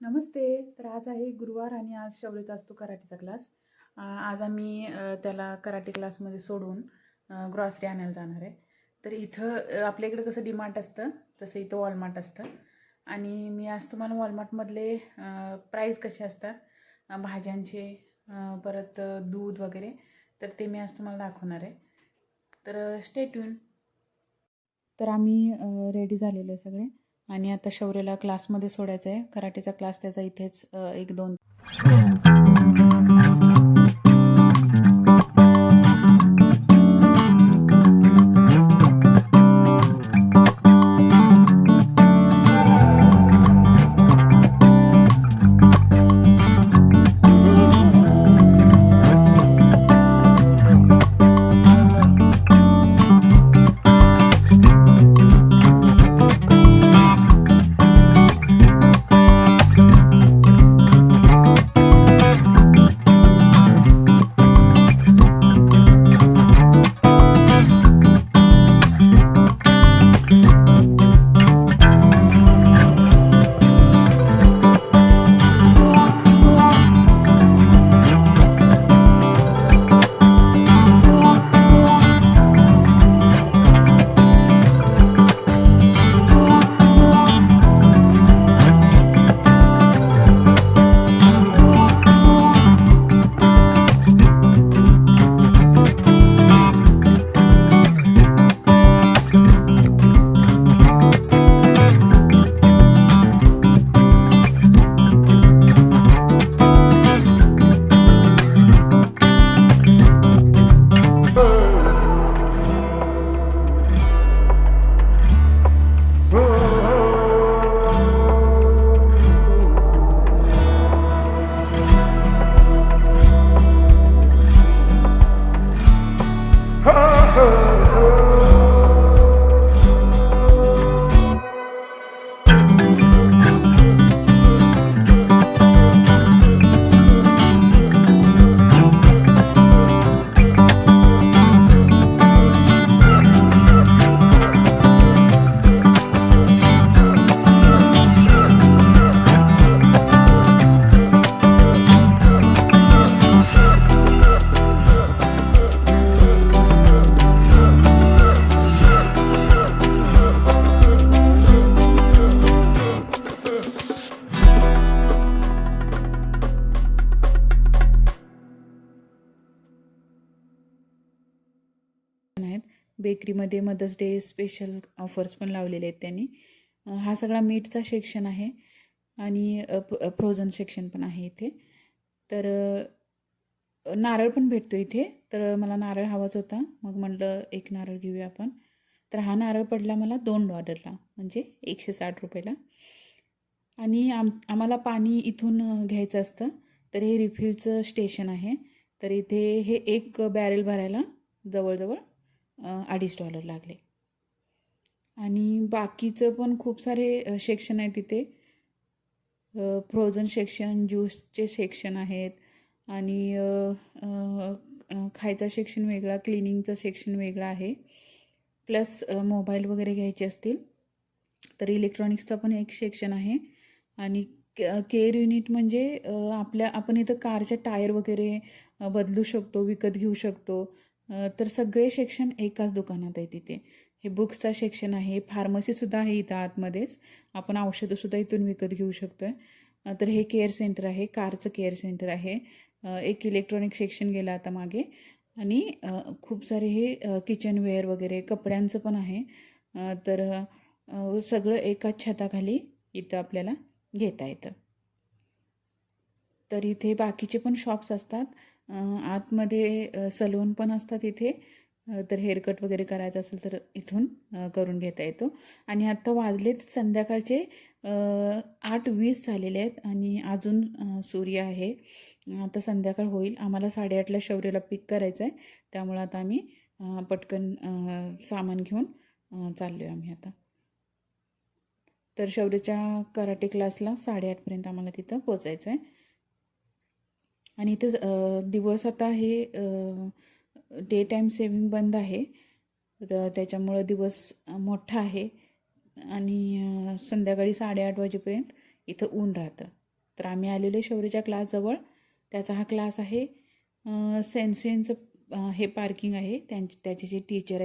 नमस्ते. तर आज आहे गुरुवार आणि आज शौर्यचा असतो कराटेचा क्लास आज आम्ही त्याला कराटे क्लासमध्ये सोडून ग्रॉसरी आणायला जाणार आहे. तर इथं आपल्या इकडं कसं डीमार्ट असतं तसं इथं वॉलमार्ट असतं. आणि मी आज तुम्हाला वॉलमार्टमधले प्राईस कसे असतात भाज्यांचे परत दूध वगैरे तर ते मी आज तुम्हाला दाखवणार आहे. तर स्टेट्यून तर आम्ही रेडी झालेलो आहे सगळे. आणि आता शौर्यला क्लासमध्ये सोडायचं आहे कराटेचा क्लास त्याचा इथेच एक दोन बेकरीमध्ये मदर्स डे स्पेशल ऑफर्स पण लावलेले आहेत त्यांनी. हा सगळा मीठचा सेक्शन आहे आणि फ्रोझन सेक्शन पण आहे इथे. तर नारळ पण भेटतो इथे. तर मला नारळ हवाच होता. मग म्हटलं एक नारळ घेऊया आपण. तर हा नारळ पडला मला दोन डॉलरला म्हणजे एकशे साठ रुपयाला. आणि आम आम्हाला पाणी इथून घ्यायचं असतं. तर हे रिफिलचं स्टेशन आहे. तर इथे हे एक बॅरेल भरायला जवळजवळ अडीच डॉलर लागले. आणि बाकीचं पण खूप सारे सेक्शन आहे तिथे. फ्रोझन सेक्शन ज्यूसचे सेक्शन आहेत. आणि खायचा सेक्शन वेगळा क्लिनिंगचं सेक्शन वेगळं आहे. प्लस मोबाईल वगैरे घ्यायचे असतील तर इलेक्ट्रॉनिक्सचा पण एक सेक्शन आहे. आणि केअर युनिट म्हणजे आपल्या आपण इथं कारच्या टायर वगैरे बदलू शकतो विकत घेऊ शकतो. तर सगळे सेक्शन एकाच दुकानात आहे तिथे. हे बुक्सचा सेक्शन आहे फार्मसीसुद्धा आहे इथं आतमध्येच. आपण औषधंसुद्धा इथून विकत घेऊ शकतो आहे तर हे केअर सेंटर आहे कारचं केअर सेंटर आहे. एक इलेक्ट्रॉनिक सेक्शन गेलं आता मागे. आणि खूप सारे हे किचनवेअर वगैरे कपड्यांचं पण आहे. तर सगळं एकाच छताखाली इथं आपल्याला घेता येतं. तर इथे बाकीचे पण शॉप्स असतात. आतमध्ये सलून पण असतात इथे. तर हेअरकट वगैरे करायचं असेल तर इथून करून घेता येतो. आणि आत्ता वाजलेत संध्याकाळचे आठ वीस झालेले आहेत आणि अजून सूर्य आहे. आता संध्याकाळ होईल. आम्हाला साडेआठला शौर्याला पिक करायचं आहे त्यामुळं आता आम्ही पटकन सामान घेऊन चाललो आहे आम्ही आता. तर शौर्यच्या कराटे क्लासला साडेआठपर्यंत आम्हाला तिथं पोचायचं आहे आणि इथं दिवस आता हे डे टाईम सेविंग बंद आहे. तर त्याच्यामुळं दिवस मोठा आहे आणि संध्याकाळी साडेआठ वाजेपर्यंत इथं ऊन राहतं. तर आम्ही आलेलो शौर्यच्या क्लासजवळ त्याचा हा क्लास आहे सेन्सेनचं हे पार्किंग आहे. त्यांचे त्याचे जे टीचर आहेत